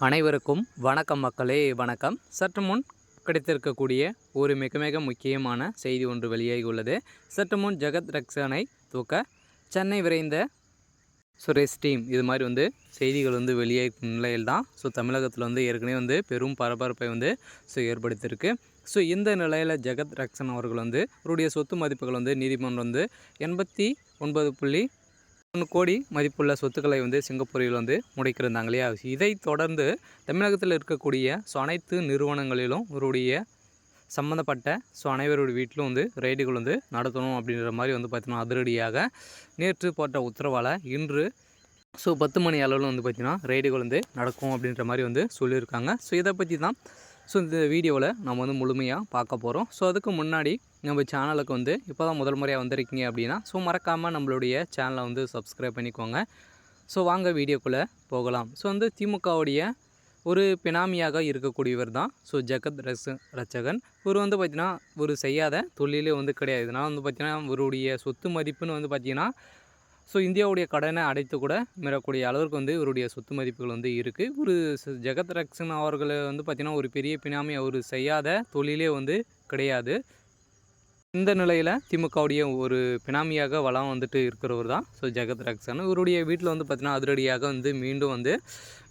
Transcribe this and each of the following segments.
அனைவருக்கும் வணக்கம் மக்களே வணக்கம். சற்று முன் கிடைத்திருக்கக்கூடிய ஒரு மிக மிக முக்கியமான செய்தி ஒன்று வெளியாகி உள்ளது சற்று முன் ஜெகத் ரக்ஷனை தூக்க சென்னை விரைந்த சுரேஷ் டீம் இது மாதிரி வந்து செய்திகள் வந்து வெளியாகும் நிலையில் தான் ஸோ தமிழகத்தில் வந்து ஏற்கனவே வந்து பெரும் பரபரப்பை வந்து ஸோ ஏற்படுத்தியிருக்கு. ஸோ இந்த நிலையில் ஜெகத் ரக்ஷன் அவர்கள் வந்து அவருடைய சொத்து மதிப்புகள் வந்து நீதிமன்றம் வந்து எண்பத்தி ஒன்பது புள்ளி ஒன்று கோடி மதிப்புள்ள சொத்துக்களை வந்து சிங்கப்பூரில் வந்து முடைக்கிருந்தாங்க இல்லையா? இதை தொடர்ந்து தமிழகத்தில் இருக்கக்கூடிய ஸோ அனைத்து நிறுவனங்களிலும் இவருடைய சம்மந்தப்பட்ட ஸோ அனைவருடைய வீட்டிலும் வந்து ரைடுகள் வந்து நடத்தணும் அப்படின்ற மாதிரி வந்து பார்த்திங்கன்னா அதிரடியாக நேற்று போட்ட உத்தரவால் இன்று ஸோ பத்து மணி அளவில் வந்து பார்த்திங்கன்னா ரைடுகள் வந்து நடக்கும் அப்படின்ற மாதிரி வந்து சொல்லியிருக்காங்க. ஸோ இதை பற்றி தான் ஸோ இந்த வீடியோவில் நம்ம வந்து முழுமையாக பார்க்க போகிறோம் ஸோ அதுக்கு முன்னாடி நம்ம சேனலுக்கு வந்து இப்போ தான் முதல் முறையாக வந்திருக்கீங்க அப்படின்னா ஸோ மறக்காமல் நம்மளுடைய சேனலை வந்து சப்ஸ்கிரைப் பண்ணிக்கோங்க. ஸோ வாங்க வீடியோக்குள்ளே போகலாம். ஸோ வந்து திமுகவுடைய ஒரு பினாமியாக இருக்கக்கூடியவர் தான் ஸோ ஜெகத் ரச ரச்சகன் இவர் வந்து பார்த்திங்கன்னா ஒரு செய்யாத தொழிலே வந்து கிடையாது. இதனால் வந்து பார்த்திங்கன்னா இவருடைய சொத்து மதிப்புன்னு வந்து பார்த்திங்கன்னா ஸோ இந்தியாவுடைய கடனை அடைத்து கூட மீறக்கூடிய அளவிற்கு வந்து இவருடைய சொத்து மதிப்புகள் வந்து இருக்குது ஒரு ஜெகத் ரக்ஷன் அவர்களை வந்து பார்த்திங்கன்னா ஒரு பெரிய பினாமி அவர் செய்யாத தொழிலே வந்து கிடையாது. இந்த நிலையில் திமுகவுடைய ஒரு பினாமியாக வளம் வந்துட்டு இருக்கிறவர் தான். ஸோ ஜெகத் ரக்ஷன் இவருடைய வீட்டில் வந்து பார்த்திங்கன்னா அதிரடியாக வந்து மீண்டும் வந்து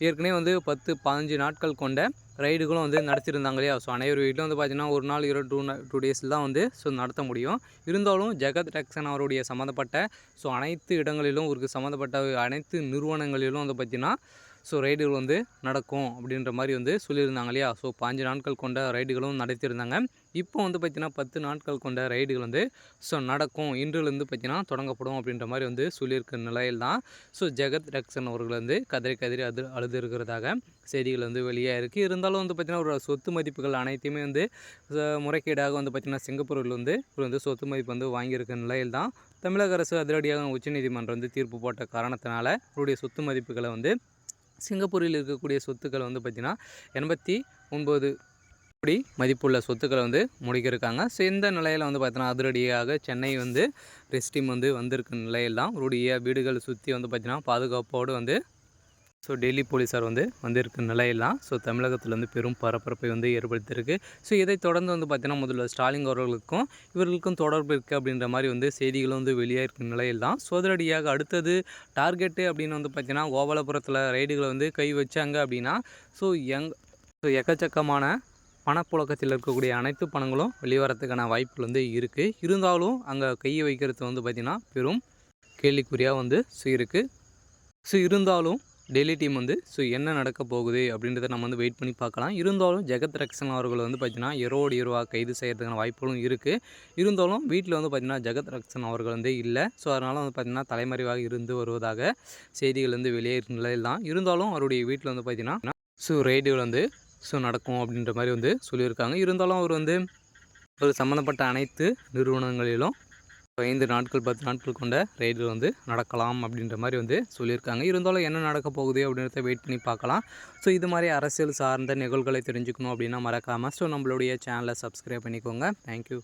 ஏற்கனவே வந்து பத்து பதினஞ்சு நாட்கள் கொண்ட ரைடுகளும் வந்து நடத்திருந்தாங்க இல்லையா? ஸோ அனைவர் வீட்டிலும் வந்து பார்த்திங்கன்னா ஒரு நாள் இரு டூ டூ டேஸில் தான் வந்து ஸோ நடத்த முடியும். இருந்தாலும் ஜெகத் ரக்ஷன் அவருடைய சம்மந்தப்பட்ட ஸோ அனைத்து இடங்களிலும் ஒரு சம்மந்தப்பட்ட அனைத்து நிறுவனங்களிலும் வந்து பார்த்திங்கன்னா ஸோ ரைடுகள் வந்து நடக்கும் அப்படின்ற மாதிரி வந்து சொல்லியிருந்தாங்க இல்லையா? ஸோ பாஞ்சு நாட்கள் கொண்ட ரைடுகளும் நடத்தியிருந்தாங்க. இப்போ வந்து பார்த்திங்கன்னா பத்து நாட்கள் கொண்ட ரைடுகள் வந்து ஸோ நடக்கும். இன்றிலிருந்து பார்த்திங்கன்னா தொடங்கப்படும் அப்படின்ற மாதிரி வந்து சொல்லியிருக்க நிலையில் தான் ஸோ ஜெகத் ரக்ஷன் அவர்கள் வந்து கதறி கதறி அது அழுது இருக்கிறதாக செய்திகள் வந்து வெளியாக இருக்குது இருந்தாலும் வந்து பார்த்திங்கன்னா ஒரு சொத்து மதிப்புகள் அனைத்தையுமே வந்து முறைகேடாக வந்து பார்த்திங்கன்னா சிங்கப்பூரில் வந்து இவர் வந்து சொத்து மதிப்பு வந்து வாங்கியிருக்க நிலையில் தான் தமிழக அரசு அதிரடியாக உச்சநீதிமன்றம் வந்து தீர்ப்பு போட்ட காரணத்தினால அவருடைய சொத்து மதிப்புகளை வந்து சிங்கப்பூரில் இருக்கக்கூடிய சொத்துக்கள் வந்து பார்த்திங்கன்னா எண்பத்தி ஒன்பது கோடி மதிப்புள்ள சொத்துக்களை வந்து முடிக்கிருக்காங்க ஸோ இந்த நிலையில் வந்து பார்த்தீங்கன்னா அதிரடியாக சென்னை வந்து ரெஸ்டிம் வந்து வந்திருக்க நிலையில் தான் அவருடைய வீடுகள் சுற்றி வந்து பார்த்திங்கன்னா பாதுகாப்போடு வந்து ஸோ டெல்லி போலீஸார் வந்து வந்திருக்க நிலையெல்லாம் ஸோ தமிழகத்தில் வந்து பெரும் பரபரப்பை வந்து ஏற்படுத்தியிருக்கு. ஸோ இதை தொடர்ந்து வந்து பார்த்திங்கன்னா முதல்ல ஸ்டாலின் அவர்களுக்கும் இவர்களுக்கும் தொடர்பு இருக்குது அப்படின்ற மாதிரி வந்து செய்திகளும் வந்து வெளியாக இருக்கிற நிலையில் தான் சோதரடியாக அடுத்தது டார்கெட்டு அப்படின்னு வந்து பார்த்திங்கன்னா கோபாலபுரத்தில் ரைடுகளை வந்து கை வச்சாங்க அப்படின்னா ஸோ எங் ஸோ எக்கச்சக்கமான பணப்புழக்கத்தில் இருக்கக்கூடிய அனைத்து பணங்களும் வெளிவரத்துக்கான வாய்ப்புகள் வந்து இருக்குது இருந்தாலும் அங்கே கையை வைக்கிறது வந்து பார்த்திங்கன்னா பெரும் கேள்விக்குறியாக வந்து ஸோ இருக்குது ஸோ இருந்தாலும் டெல்லி டீம் வந்து ஸோ என்ன நடக்க போகுது? அப்படின்றத நம்ம வந்து வெயிட் பண்ணி பார்க்கலாம். இருந்தாலும் ஜெகத் ரக்ஷன் அவர்கள் வந்து பார்த்திங்கன்னா இரவோடு இரவாக கைது செய்கிறதுக்கான வாய்ப்புகளும் இருக்குது இருந்தாலும் வீட்டில் வந்து பார்த்திங்கன்னா ஜெகத் ரக்ஷன் அவர்கள் வந்து இல்லை. ஸோ அதனால் வந்து பார்த்திங்கன்னா தலைமறைவாக இருந்து வருவதாக செய்திகள் வந்து வெளியேறும் நிலையில் தான் இருந்தாலும் அவருடைய வீட்டில் வந்து பார்த்திங்கன்னா ஸோ ரேடியோவில் வந்து ஸோ நடக்கும் அப்படின்ற மாதிரி வந்து சொல்லியிருக்காங்க. இருந்தாலும் அவர் வந்து ஒரு சம்மந்தப்பட்ட அனைத்து நிறுவனங்களிலும் ஐந்து நாட்கள் பத்து நாட்கள் கொண்ட ரைடு வந்து நடக்கலாம் அப்படின்ற மாதிரி வந்து சொல்லியிருக்காங்க. இருந்தாலும் என்ன நடக்க போகுது அப்படின்றத வெயிட் பண்ணி பார்க்கலாம். ஸோ இது மாதிரி அரசியல் சார்ந்த நிகழ்வுகளை தெரிஞ்சுக்கணும் அப்படின்னா மறக்காமல் ஸோ நம்மளுடைய சேனலை சப்ஸ்கிரைப் பண்ணிக்கோங்க. தேங்க்யூ